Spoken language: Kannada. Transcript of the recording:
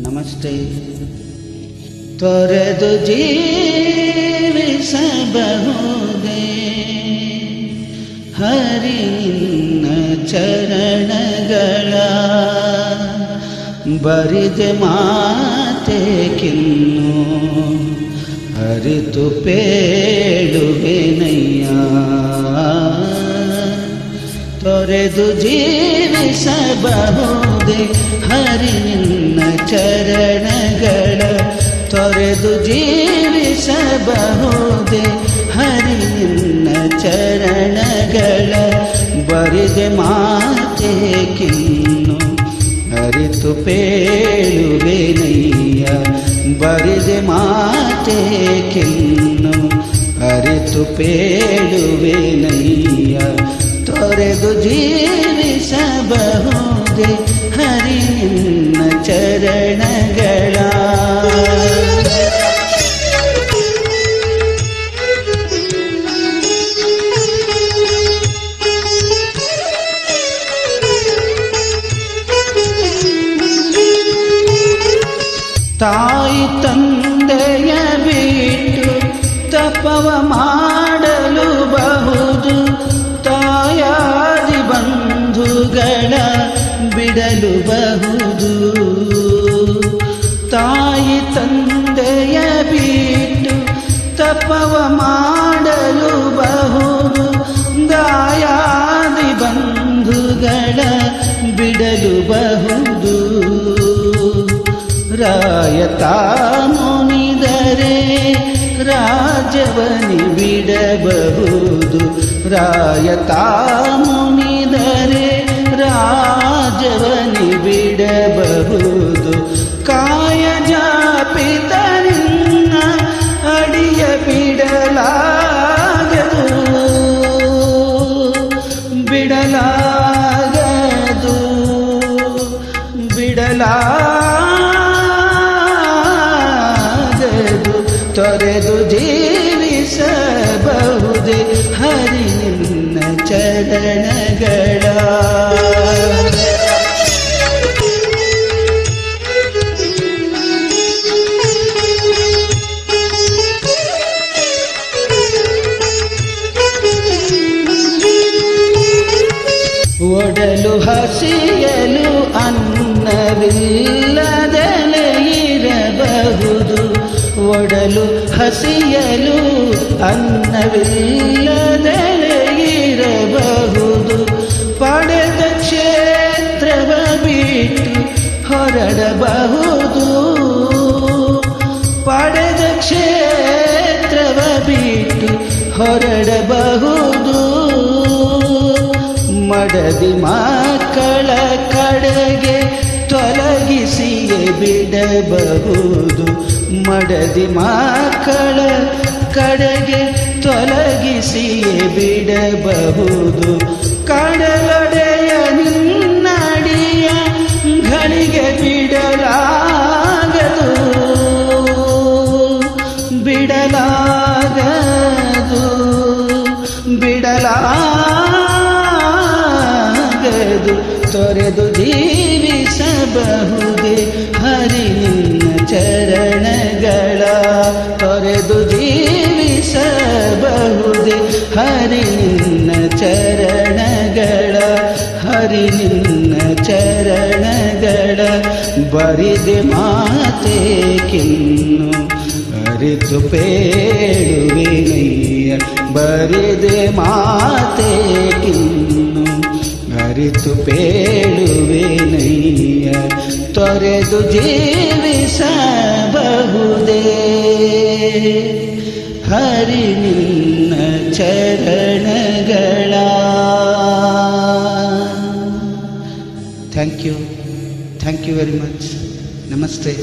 ನಮಸ್ತೆ. ತೊರೆದು ಜೀವಿಸಬಹುದೇ. ಹರಿ ನಿನ್ನ ಚರಣಗಳ. ಬರಿದೆ ಮಾತೆ ಕಿನ್ನು. ಅರಿತು ಪೇಳುವೆನಯ್ಯ ತೊರೆದು ಜೀವಿಸಬಹುದೇ? ಹರಿ ನಿನ್ನ ಚರಣಗಳ ತೊರೆದು ಜೀವಿಸಬಹುದೇ? ಹರಿ ನಿನ್ನ ಚರಣಗಳ ಬರಿದೆ ಮಾತೆ ಕಿನ್ನು ಅರಿತು ಪೇಳುವೆನಯ್ಯ? ಬರಿದೆ ಮಾತೆ ಕಿನ್ನು ಅರಿತು ಪೇಳುವೆನಯ್ಯ? ತೊರೆದು ಜೀವಿಸಬಹುದೇ ಹರಿ ನಿನ್ನ ಚರಣಗಳ. ತಾಯಿ ತಂದೆಯ ಬಿಟ್ಟು ತಪವ ಮಾಡಲು ಬಹುದು. ಬಂಧುಗಳ ಬಿಡಲು ಬಹುದು. ತಾಯಿ ತಂದೆಯ ಬಿಟ್ಟು ತಪವ ಮಾಡಲು ಬಹುದು. ದಾಯಾದಿ ಬಂಧುಗಳ ಬಿಡಲು ಬಹುದು. ರಾಯತ ಮುನಿದರೆ ರಾಜವನಿ ಬಿಡಬಹುದು. ರಾಯತ ಮುನಿದರೆ ರಾಜವನಿ ಬಿಡಬಹುದು. ಕಾಯ ಜಾಪಿತ ನಿನ್ನ ಅಡಿಯ ಬಿಡಲಾಗದು. ಬಿಡಲಾಗದು. ಬಿಡಲಾಗದು. ತೊರೆದು ಜೀವಿಸಬಹುದೇ ಹರಿ ನಿನ್ನ ಚರಣಗಳ. ಒಡಲು ಹಸಿಯಲು ಅನ್ನವಿಲ್ಲದಲೇ ಇರಬಹುದು. ಒಡಲು ಹಸಿಯಲು ಅನ್ನವಿಲ್ಲದಲೇ ಇರಬಹುದು. ಪಡೆದ ಕ್ಷೇತ್ರವ ಬಿಟ್ಟು ಹೊರಡಬಹುದು. ಪಡೆದ ಕ್ಷೇತ್ರವ ಬಿಟ್ಟು ಹೊರಡಬಹುದು. ಮಡದಿ ಮಕ್ಕಳ ಕಡೆಗೆ ತೊಲಗಿಸಿಯೇ ಬಿಡಬಹುದು. ಮಡದಿ ಮಕ್ಕಳ ಕಡೆಗೆ ತೊಲಗಿಸಿಯೇ ಬಿಡಬಹುದು. ಕಡಲೊಡೆಯ ತೊರೆದು ಜೀವಿಸಬಹುದೇ? ಹರಿ ನಿನ್ನ ಚರಣಗಳ ತೊರೆದು ಜೀವಿಸಬಹುದೇ? ಹರಿ ನಿನ್ನ ಚರಣಗಳ, ಹರಿ ನಿನ್ನ ಚರಣಗಳ ಬರಿದೆ ಮಾತೆ ಕಿನ್ನು ಅರಿತು ಪೇಳುವೆನಯ್ಯ ಬರಿದೆ ಮಾತೆ ಕಿನ್ನು ಅರಿತು ಪೇಳುವೆನಯ್ಯ ತೊರೆದು ಜೀವಿಸಬಹುದೇ ಹರಿ ನಿನ್ನ ಚರಣಗಳ thank you thank you very much ನಮಸ್ತೆ